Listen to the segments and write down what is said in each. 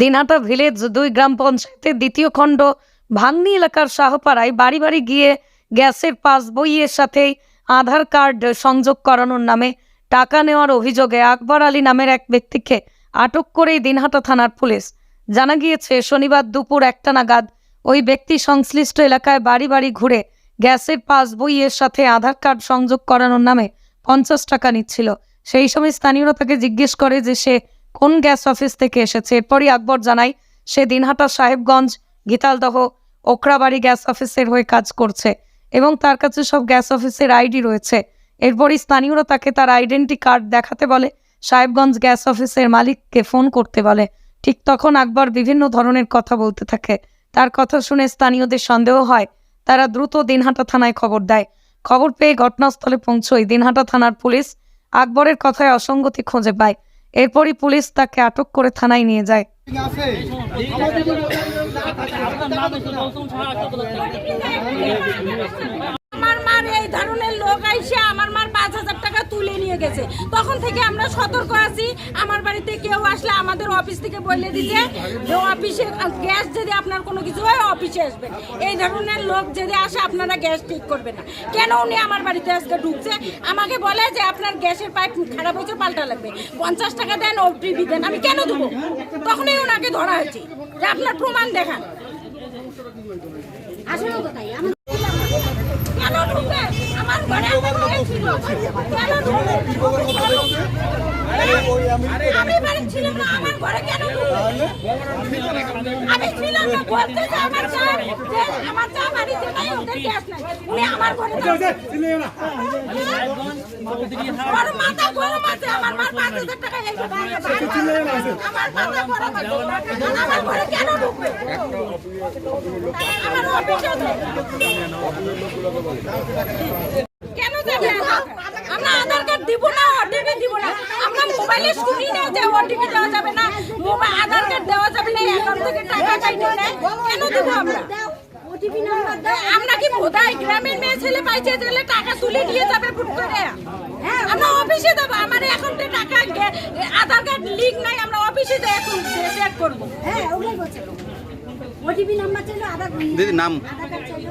Dinhata village দুই গ্রাম পঞ্চায়েতের দ্বিতীয় খণ্ড ভাঙনি এলাকার শাহপাড়ায় বাড়ি বাড়ি গিয়ে গ্যাসের পাস বইয়ের সাথেই আধার কার্ড সংযোগ করানোর নামে টাকা নেওয়ার অভিযোগে আকবর আলী নামের এক ব্যক্তিকে আটক করেই দিনহাটা থানার পুলিশ। জানা গিয়েছে, শনিবার দুপুর একটা নাগাদ ওই ব্যক্তি সংশ্লিষ্ট এলাকায় বাড়ি বাড়ি ঘুরে গ্যাসের পাস বইয়ের সাথে আধার কার্ড সংযোগ করানোর নামে পঞ্চাশ টাকা নিচ্ছিল। সেই সময় স্থানীয়রা তাকে জিজ্ঞেস করে যে সে কোন গ্যাস অফিস থেকে এসেছে? এরপরই আকবর জানায়, সে দিনহাটা সাহেবগঞ্জ, গীতালদহ ওখরাবাড়ি গ্যাস অফিসের হয়ে কাজ করছে এবং তার কাছে সব গ্যাস অফিসের আইডি রয়েছে। এরপরই স্থানীয়রা তাকে তার আইডেন্টি কার্ড দেখাতে বলে, সাহেবগঞ্জ গ্যাস অফিসের মালিককে ফোন করতে বলে। ঠিক তখন আকবর বিভিন্ন ধরনের কথা বলতে থাকে। তার কথা শুনে স্থানীয়দের সন্দেহ হয়। তারা দ্রুত দিনহাটা থানায় খবর দেয়। খবর পেয়ে ঘটনাস্থলে পৌঁছয় দিনহাটা থানার পুলিশ। আকবরের কথায় অসঙ্গতি খুঁজে পায়। এরপরই পুলিশ তাকে আটক করে থানায় নিয়ে যায় আমার মার এই ধরনের লোক আইসে আমার মার পাঁচ হাজার টাকা তুলে নিয়ে গেছে। তখন থেকে আমরা সতর্ক আছি। আমার বাড়িতে কেউ আসলে আমাদের অফিস থেকে বলে দিছে যে অফিসে গ্যাস যদি আপনার কোনো কিছু হয়, অফিসে আসবেন এই ধরনের লোক যদি আসে, আপনারা গ্যাস ঠিক করবেন না। কেন উনি আমার বাড়িতে আজকে ঢুকছে? আমাকে বলে যে আপনার গ্যাসের পাইপ খারাপ হয়েছে, পাল্টা লাগবে। পঞ্চাশ টাকা দেন ও টিভি দেন আমি কেন দেবো? তখনই ওনাকে ধরা হয়েছে। যে আপনার প্রমাণ দেখান। আসলে? আমার ঘরে। কেন ঢুকবে? আমি বাড়ি ছিলাম আমার ঘরে। কেন যাবে আমরা আধার কার্ড দিব না ওটিপি দিব না আমরা মোবাইলে না যে ওটিপি দেওয়া যাবে না মোবাইল আধার কার্ড দেওয়া যাবে না অ্যাকাউন্ট থেকে টাকা কাটবে না কেন দেব আমরা? আমরা কি বোধাই গ্রামের মেয়ে ছেলে পাইছে ছেলে টাকা তুলে নিয়ে যাবে ফুট করে? আমরা অফিসে দেবো আমার অ্যাকাউন্টে টাকা আধার কার্ড লিঙ্ক নাই আমরা অফিসে এখন চেক করব। হ্যাঁ ওগুলোই বলছে। ওটিপি নাম্বার চাইলো আধার দিদি নাম। আধার কার্ড চাইলো।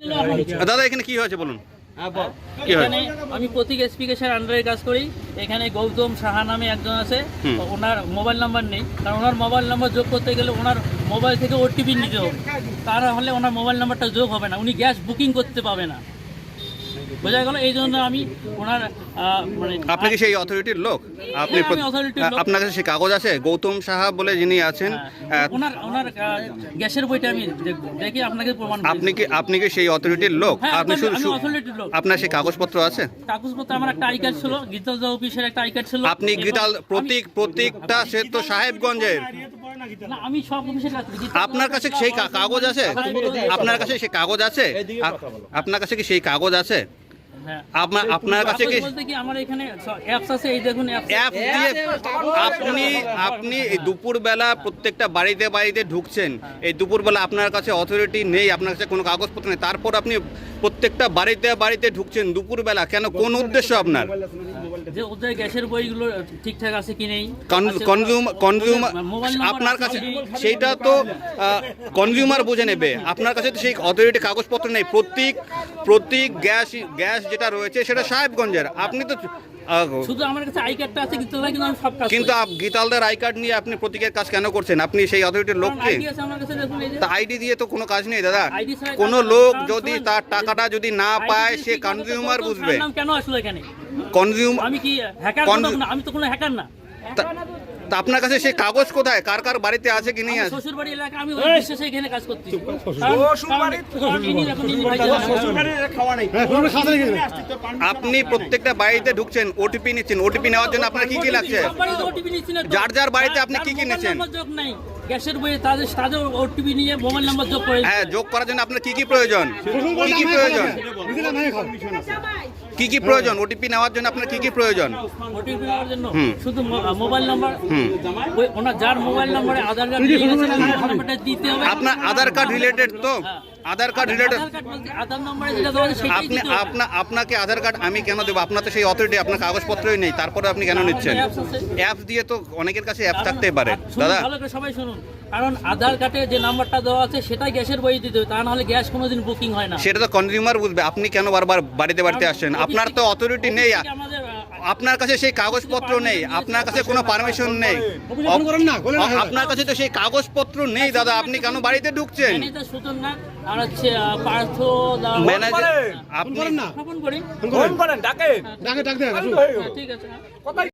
দাদা এখানে কি হয়েছে বলুন? এখানে আমি প্রতীক এসপিকেশন আন্ডারে কাজ করি। এখানে গৌতম সাহা নামে একজন আছে। ওনার মোবাইল নাম্বার নেই। কারণ ওনার মোবাইল নাম্বার যোগ করতে গেলে ওনার মোবাইল থেকে ওটিপি নিতে হবে। তাহলে হলে ওনার মোবাইল নাম্বারটা যোগ হবে না। উনি গ্যাস বুকিং করতে পাবে না। বোঝা গেল এই জন্য আমি ওনার মানে আপনি কি সেই অথরিটির লোক? আপনি হ্যাঁ, authority-র লোক। আপনার কাছে সেই কাগজ আছে? গৌতম সাহা বলে যিনি আছেন হ্যাঁ, ওনার ওনার গ্যাসের বইটা আমি দেখি আপনাকে প্রমাণ আপনি কি আপনি কি সেই অথরিটির লোক? হ্যাঁ, আপনি শুধু। আপনার সেই কাগজপত্র আছে? কাগজপত্র আমার একটা আই কার্ড ছিল গীতাল অফিসের একটা আই কার্ড ছিল। আপনি গীতাল প্রতীক প্রতীকটা সে তো সাহেবগঞ্জের। আমি সব অফিসের কাছে আপনার কাছে সেই কাগজ আছে? আপনার কাছে সেই কাগজ আছে? আপনার কাছে কি সেই কাগজ আছে? হ্যাঁ। আপনার আপনার কাছে কি আপনি আপনি দুপুরবেলা প্রত্যেকটা বাড়িতে বাড়িতে ঢুকছেন। এই দুপুরবেলা আপনার কাছে অথরিটি নেই আপনার কাছে কোনো কাগজপত্র নেই। তারপর আপনি প্রত্যেকটা বাড়িতে বাড়িতে ঢুকছেন দুপুরবেলা কেন? কোন উদ্দেশ্য আপনার? যে ওদের গ্যাসের বইগুলো ঠিকঠাক আছে কি নেই? কনজিউমার কনজিউমার আপনার কাছে সেইটা তো কনজিউমার বুঝে নেবে। আপনার কাছে তো সেই অথরিটি কাগজপত্র নেই। গ্যাস গ্যাস যেটা রয়েছে সেটা সাহেবগঞ্জের। আপনি তো শুধু আমার কাছে আই কার্ডটা আছে কিন্তু কিন্তু আমি সব কাজ কিন্তু আপ- গীতালদের আই কার্ড নিয়ে আপনি প্রতীকের কাজ কেন করছেন? আপনি সেই অথরিটির লোককে? তা আইডি দিয়ে তো কোনো কাজ নেই দাদা। কোনো লোক যদি তার টাকাটা যদি না পায় সে কনজিউমার বুঝবে। কেন আসলো এখানে? কনজিউমার আমি কি হ্যাকার না আমি তো কোনো হ্যাকার না। তা আপনার কাছে সেই কাগজ কোথায়? কার কার বাড়িতে আছে কি নেই আছে? শ্বশুর বাড়ি এলাকা আমি ওই বিশ্বাসে এখানে কাজ করছি। কারণ- কারণ ইনি এখন ইনি ভাই আপনি প্রত্যেকটা বাড়িতে ঢুকছেন ওটিপি নিচ্ছেন। ওটিপি নেওয়ার জন্য আপনার কি কি লাগছে। যার যার বাড়িতে আপনি কি কি নিচ্ছেন? যোগ গ্যাসের বইয়ে তাদের তাদের ওটিপি নিয়ে মোবাইল নাম্বার যোগ করে হ্যাঁ যোগ করার জন্য আপনার কি কি প্রয়োজন? কি কি প্রয়োজন? কি কি প্রয়োজন? ওটিপি নেওয়ার জন্য আপনার কি কি প্রয়োজন? ওটিপি নেওয়ার জন্য শুধু মোবাইল নাম্বার ওনার যার মোবাইল নাম্বারে আধার কার্ড দিতে হবে। আপনার আধার কার্ড রিলেটেড তো? আধার কার্ড রিলেটেড আপনি আপনা আপনাকে আধার কার্ড আমি কেন দেবো? আপনার তো সেই অথরিটি আপনার কাগজপত্রই নেই। তারপরে আপনি কেন নিচ্ছেন? অ্যাপ দিয়ে তো অনেকের কাছে অ্যাপ থাকতেই পারে। দাদা? ভালো করে সবাই শুনুন। কারণ আধার কার্ডে যে নাম্বারটা দেওয়া আছে সেটাই গ্যাসের বই দিতে হবে। তা নাহলে গ্যাস কোনোদিন বুকিং হয় না। সেটা তো কনজিউমার বুঝবে। আপনি কেন বারবার বাড়িতে বাড়িতে আসছেন? আপনার তো অথরিটি নেই। আমাদের আপনার কাছে সেই কাগজপত্র নেই আপনার কাছে কোনো পারমিশন নেই। আপনার কাছে তো সেই কাগজপত্র নেই দাদা আপনি কেন বাড়িতে ঢুকছেন? ম্যানেজার না আর হচ্ছে আহ, পার্থ দা- ম্যানেজার আপনি